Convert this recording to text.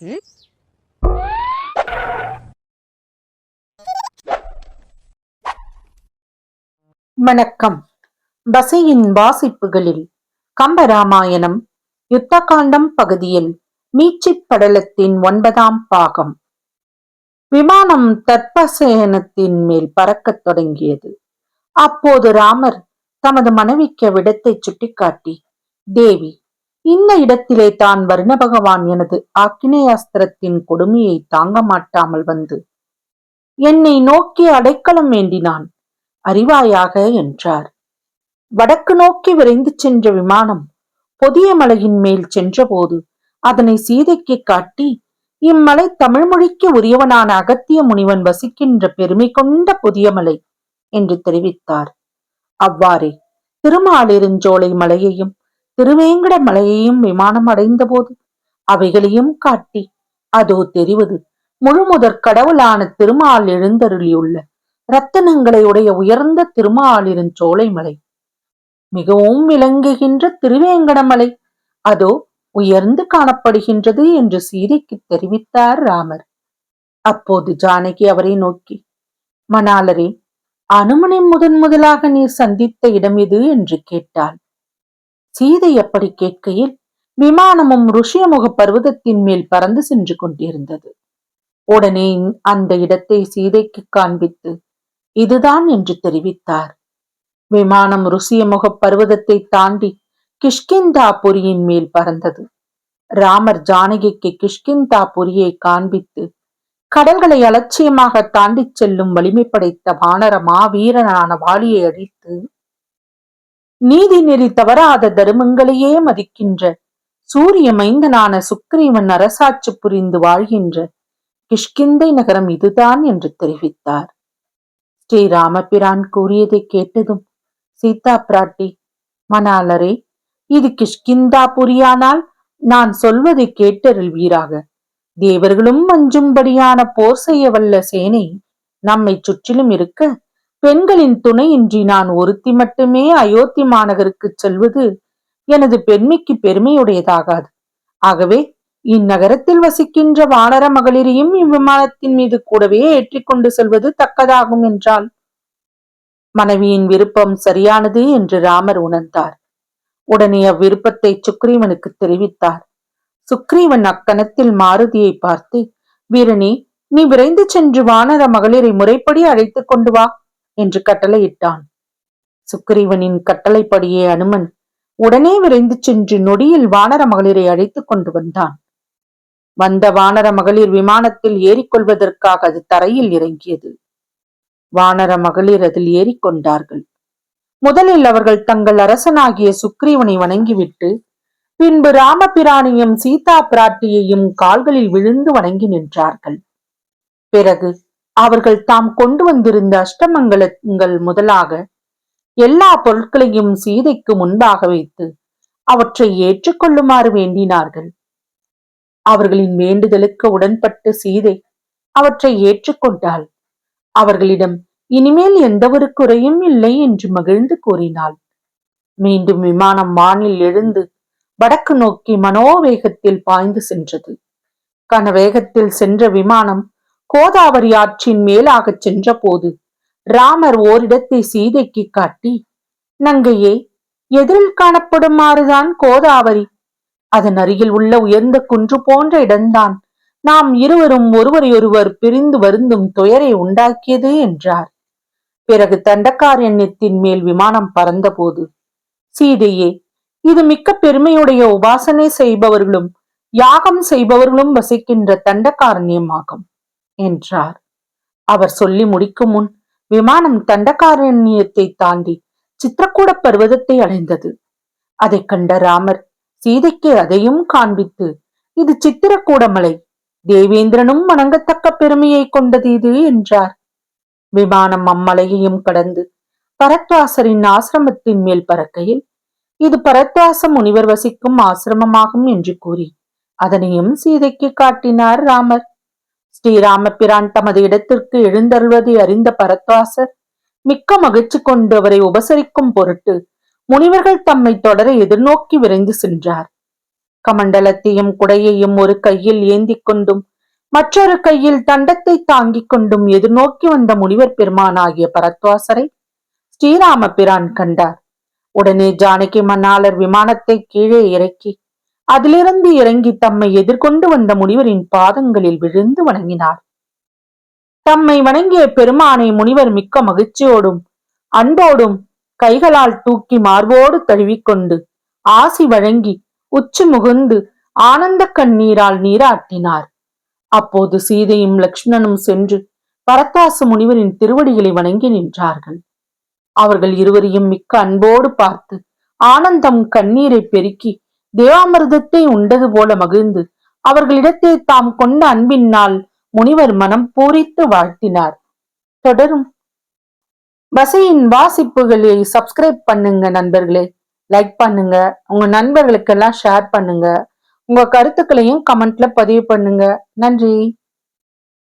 ம் வணக்கம். பசையின் வாசிப்புகளில் கம்பராமாயணம் யுத்தகாண்டம் பகுதியில் மீச்சிப் படலத்தின் ஒன்பதாம் பாகம். விமானம் தற்பசேனத்தின் மேல் பறக்கத் தொடங்கியது. அப்போது ராமர் தமது மனைவிக்கு விடத்தை சுட்டிக்காட்டி தேவி இந்த இடத்திலே தான் வருண பகவான் எனது ஆக்கினேயாஸ்திரத்தின் கொடுமையை தாங்க மாட்டாமல் வந்து என்னை நோக்கி அடைக்கலம் வேண்டினான். அறிவாயாக என்றார். வடக்கு நோக்கி விரைந்து சென்ற விமானம் பொதிய மலையின் மேல் சென்றபோது அதனை சீதைக்கு காட்டி இம்மலை தமிழ் மொழிக்கு உரியவனான அகத்திய முனிவன் வசிக்கின்ற பெருமை கொண்ட புதிய மலை என்று தெரிவித்தார். அவ்வாறே திருமாலிருஞ்சோலை மலையையும் திருவேங்கட மலையையும் விமானம் அடைந்த போது அவைகளையும் காட்டி அதோ தெரிவது முழுமுதற் கடவுளான திருமால் எழுந்தருளியுள்ள ரத்தனங்களை உடைய உயர்ந்த திருமாலிருஞ்சோலை மலை மிகவும் விளங்குகின்ற திருவேங்கடமலை அதோ உயர்ந்து காணப்படுகின்றது என்று சீதைக்கு தெரிவித்தார் ராமர். அப்போது ஜானகி அவரை நோக்கி மணாலரே அனுமனை முதன் முதலாக நீர் சந்தித்த இடம் எது? என்று கேட்டாள். சீதை அப்படி கேட்கையில் விமானமும் ருஷியமுக பர்வதத்தின் மேல் பறந்து சென்று கொண்டிருந்தது. உடனே அந்த இடத்தை சீதைக்கு காண்பித்து இதுதான் என்று தெரிவித்தார். விமானம் ருசியமுக பர்வதத்தை தாண்டி கிஷ்கிந்தாபுரியின் மேல் பறந்தது. ராமர் ஜானகிக்கு கிஷ்கிந்தாபுரியை காண்பித்து கடல்களை அலட்சியமாக தாண்டிச் செல்லும் வலிமை படைத்த வானர மாவீரனான வாலியை அழித்து நீதி நெறி தவறாத தருமங்களையே மதிக்கின்ற சூரிய மைந்தனான சுக்ரீவன் அரசாட்சி புரிந்து வாழ்கின்ற கிஷ்கிந்தை நகரம் இதுதான் என்று தெரிவித்தார். ஸ்ரீ ராமபிரான் கூறியதை கேட்டதும் சீதா பிராட்டி மணாலரே இது கிஷ்கிந்தா புரியானால் நான் சொல்வதை கேட்டருள்வீராக. தேவர்களும் அஞ்சும்படியான போர் செய்ய வல்ல சேனை நம்மை சுற்றிலும் இருக்க பெண்களின் துணையின்றி நான் ஒருத்தி மட்டுமே அயோத்தி மாநகருக்கு செல்வது எனது பெண்மைக்கு பெருமையுடையதாகாது. ஆகவே இந்நகரத்தில் வசிக்கின்ற வானர மகளிரையும் இவ்விமானத்தின் மீது கூடவே ஏற்றிக்கொண்டு செல்வது தக்கதாகும் என்றால் மனைவியின் விருப்பம் சரியானது என்று ராமர் உணர்ந்தார். உடனே அவ்விருப்பத்தை சுக்ரீவனுக்கு தெரிவித்தார். சுக்ரீவன் அக்கணத்தில் மாருதியை பார்த்து வீரனே நீ விரைந்து சென்று வானர மகளிரை முறைப்படி அழைத்துக் கொண்டு வா. என்று கட்டளையிட்டான். சுக்ரீவனின் கட்டளைப்படியே அனுமன் உடனே விரைந்து சென்று நொடியில் வானர மகளிரை அழைத்துக் கொண்டு வந்தான். வந்த வானர மகளிர் விமானத்தில் ஏறிக்கொள்வதற்காக அது தரையில் இறங்கியது. வானர மகளிர் அதில் ஏறிக்கொண்டார்கள். முதலில் அவர்கள் தங்கள் அரசனாகிய சுக்ரீவனை வணங்கிவிட்டு பின்பு ராமபிரானையும் சீதா பிராட்டியையும் கால்களில் விழுந்து வணங்கி நின்றார்கள். பிறகு அவர்கள் தாம் கொண்டு வந்திருந்த அஷ்டமங்கலங்கள் முதலாக எல்லா பொருட்களையும் சீதைக்கு முன்பாக வைத்து அவற்றை ஏற்றுக்கொள்ளுமாறு வேண்டினார்கள். அவர்களின் வேண்டுதலுக்கு உடன்பட்டு சீதை அவற்றை ஏற்றுக்கொண்டாள். அவர்களிடம் இனிமேல் எந்த ஒரு குறையும் இல்லை என்று மகிழ்ந்து கூறினாள். மீண்டும் விமானம் வானில் எழுந்து வடக்கு நோக்கி மனோவேகத்தில் பாய்ந்து சென்றது. கனவேகத்தில் சென்ற விமானம் கோதாவரி ஆற்றின் மேலாகச் சென்றபோது ராமர் ஓரிடத்தை சீதைக்கு காட்டி நங்கையே எதிரில் காணப்படுமாறுதான் கோதாவரி? அதன் அருகில் உள்ள உயர்ந்த குன்று போன்ற இடம்தான் நாம் இருவரும் ஒருவரையொருவர் பிரிந்து வருந்தும் துயரை உண்டாக்கியது என்றார். பிறகு தண்டக்காரண்யத்தின் மேல் விமானம் பறந்தபோது சீதையே இது மிக்க பெருமையுடைய உபாசனை செய்பவர்களும் யாகம் செய்பவர்களும் வசிக்கின்ற தண்டக்காரண்யமாகும். என்றார். அவர் சொல்லி முடிக்கும் முன் விமானம் தண்டகாரண்யத்தை தாண்டி சித்திரக்கூட பர்வதத்தை அடைந்தது. அதைக் கண்ட ராமர் சீதைக்கு அதையும் காண்பித்து இது சித்திரக்கூட மலை. தேவேந்திரனும் வணங்கத்தக்க பெருமையை கொண்டது இது என்றார். விமானம் அம்மலையையும் கடந்து பரத்வாசரின் ஆசிரமத்தின் மேல் பறக்கையில் இது பரத்வாச முனிவர் வசிக்கும் ஆசிரமமாகும் என்று கூறி அதனையும் சீதைக்கு காட்டினார் ராமர். ஸ்ரீராமபிரான் தமது இடத்திற்கு எழுந்தருள்வதை அறிந்த பரத்வாசர் மிக்க மகிழ்ச்சி கொண்டு அவரை உபசரிக்கும் பொருட்டு முனிவர்கள் தம்மை தொடர எதிர்நோக்கி விரைந்து சென்றார். கமண்டலத்தையும் குடையையும் ஒரு கையில் ஏந்தி கொண்டும் மற்றொரு கையில் தண்டத்தை தாங்கிக் கொண்டும் எதிர்நோக்கி வந்த முனிவர் பெருமானாகிய பரத்வாசரை ஸ்ரீராமபிரான் கண்டார். உடனே ஜானகி மன்னாளர் விமானத்தை கீழே இறக்கி அதிலிருந்து இறங்கி தம்மை எதிர்கொண்டு வந்த முனிவரின் பாதங்களில் விழுந்து வணங்கினார். தம்மை வணங்கிய பெருமானை முனிவர் மிக்க மகிழ்ச்சியோடும் அன்போடும் கைகளால் தூக்கி மார்போடு தழுவிக்கொண்டு ஆசி வழங்கி உச்சி முகுந்து ஆனந்த கண்ணீரால் நீராட்டினார். அப்போது சீதையும் லக்ஷ்மணனும் சென்று பரத்தாசு முனிவரின் திருவடிகளை வணங்கி நின்றார்கள். அவர்கள் இருவரையும் மிக்க அன்போடு பார்த்து ஆனந்தம் கண்ணீரை பெருக்கி தேவாமிர்தத்தை உண்டது போல மகிழ்ந்து அவர்களிடத்தை தாம் கொண்ட அன்பினால் முனிவர் மனம் பூரித்து வாழ்த்தினார். தொடரும். பசையின் வாசிப்புகளை சப்ஸ்கிரைப் பண்ணுங்க நண்பர்களே. லைக் பண்ணுங்க. உங்க நண்பர்களுக்கெல்லாம் ஷேர் பண்ணுங்க. உங்க கருத்துக்களையும் கமெண்ட்ல பதிவு பண்ணுங்க. நன்றி.